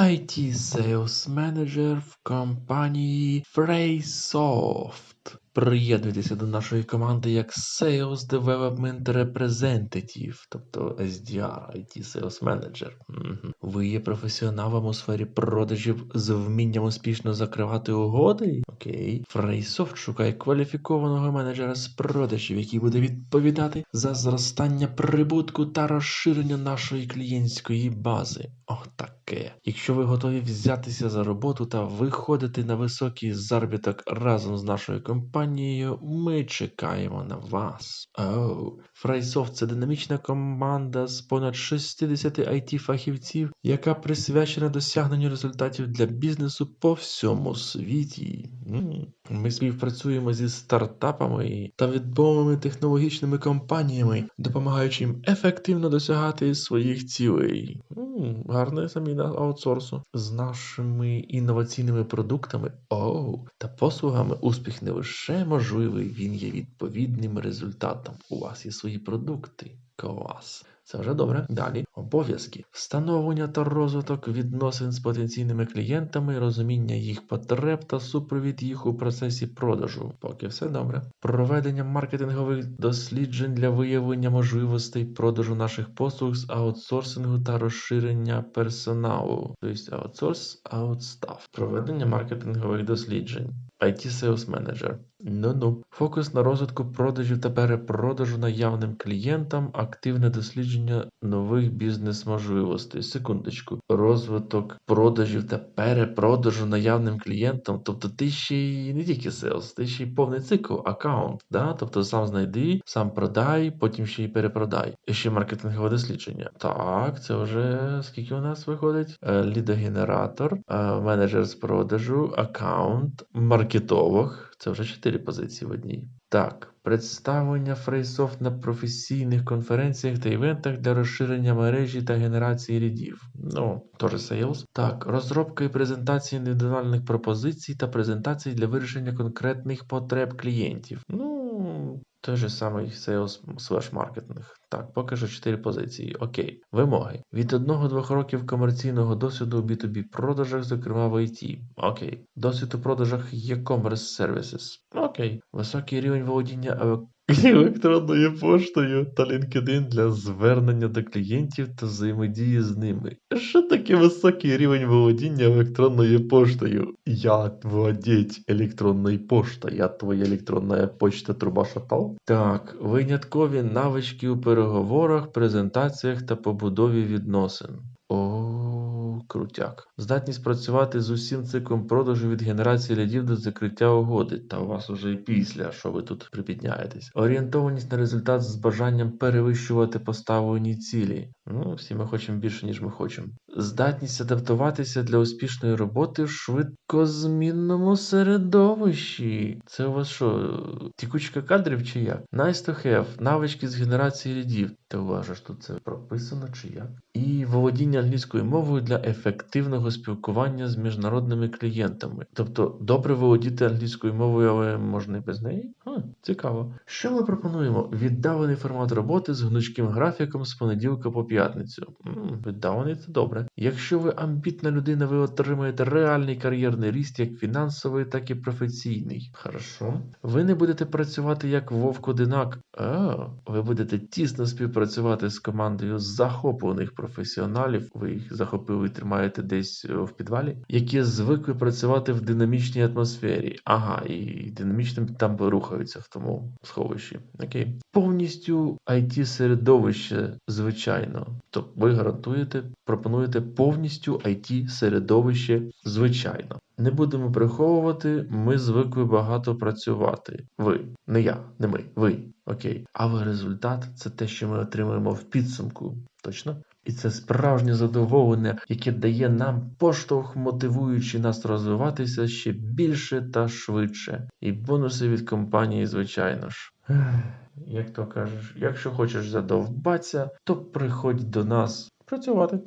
IT Sales Manager в компанії Freysoft. Приєднуйтеся до нашої команди як Sales Development Representative, тобто SDR, IT Sales Manager. Ви є професіоналом у сфері продажів з вмінням успішно закривати угоди? Окей. Freysoft шукає кваліфікованого менеджера з продажів, який буде відповідати за зростання прибутку та розширення нашої клієнтської бази. Ох, таке. Якщо ви готові взятися за роботу та виходити на високий заробіток разом з нашою компанією, ми чекаємо на вас. Оу, Freysoft – це динамічна команда з понад 60 IT-фахівців, яка присвячена досягненню результатів для бізнесу по всьому світі. Ми співпрацюємо зі стартапами та відомими технологічними компаніями, допомагаючи їм ефективно досягати своїх цілей. М, Гарна заміна аутсорсу. З нашими інноваційними продуктами оу, та послугами успіх не лише можливий, він є відповідним результатом. У вас є свої продукти. Клас. Це вже добре. Далі обов'язки, встановлення та розвиток відносин з потенційними клієнтами, розуміння їх потреб та супровід їх у процесі продажу. Поки все добре. Проведення маркетингових досліджень для виявлення можливостей продажу наших послуг з аутсорсингу та розширення персоналу. Тобто аутсорс, аутстав. Проведення маркетингових досліджень. IT Sales Manager. Ну-ну. Фокус на розвитку продажів та перепродажу наявним клієнтам, активне дослідження нових бізнес-можливостей. Секундочку. Розвиток продажів та перепродажу наявним клієнтам. Тобто ти ще й не тільки sales, ти ще й повний цикл, аккаунт. Да? Тобто сам знайди, сам продай, потім ще й перепродай. І ще маркетингове дослідження. Так, це вже скільки у нас виходить? Е, Лідогенератор, е, менеджер з продажу, аккаунт, маркетолог. Це вже чотири позиції в одній. Так, представлення Фрейсофт на професійних конференціях та івентах для розширення мережі та генерації рідів. Ну, теж sales. Так, розробка і презентація індивідуальних пропозицій та презентацій для вирішення конкретних потреб клієнтів. Ну, той же самий sales slash Marketing. Так, поки що 4 позиції. Окей. Вимоги. Від 1-2 років комерційного досвіду у B2B продажах, зокрема в IT. Окей. Досвід у продажах e-commerce services. Окей. Високий рівень володіння електронною поштою та LinkedIn для звернення до клієнтів та взаємодії з ними. Що таке високий рівень володіння електронною поштою? Я владеть електронною поштою. Я твоя електронна почта труба шатал? Так, виняткові навички у переговорах, презентаціях та побудові відносин. О, крутяк. Здатність працювати з усім циклом продажу від генерації лідів до закриття угоди. Та у вас уже і після, що ви тут припідняєтесь. Орієнтованість на результат з бажанням перевищувати поставлені цілі. Ну, всі ми хочемо більше, ніж ми хочемо. Здатність адаптуватися для успішної роботи в швидкозмінному середовищі. Це у вас що, тікучка кадрів чи як? Nice to have. Навички з генерації лідів. Ти вважаєш, тут це прописано чи як? І володіння англійською мовою для ефективного спілкування з міжнародними клієнтами. Тобто, добре володіти англійською мовою, але можна і без неї? Хм, цікаво. Що ми пропонуємо? Віддалений формат роботи з гнучким графіком з понеділка по п'ятницю. М, віддалений це добре. Якщо ви амбітна людина, ви отримаєте реальний кар'єрний ріст, як фінансовий, так і професійний. Хорошо. Ви не будете працювати як вовк-одинак. А, ви будете тісно співпрацювати з командою захоплених професіоналів. Ви їх захопили і тримаєте десь е, в підвалі, які звикли працювати в динамічній атмосфері. Ага, і динамічним там рухаються в тому сховищі. Окей. Повністю IT середовище, звичайно. Тобто ви гарантуєте, пропонуєте повністю IT середовище, звичайно. Не будемо приховувати, ми звикли багато працювати. Ви, не я, не ми, ви. Окей. Але результат це те, що ми отримуємо в підсумку. Точно? І це справжнє задоволення, яке дає нам поштовх, мотивуючи нас розвиватися ще більше та швидше. І бонуси від компанії, звичайно ж. Як то кажеш, якщо хочеш задовбатися, то приходь до нас працювати.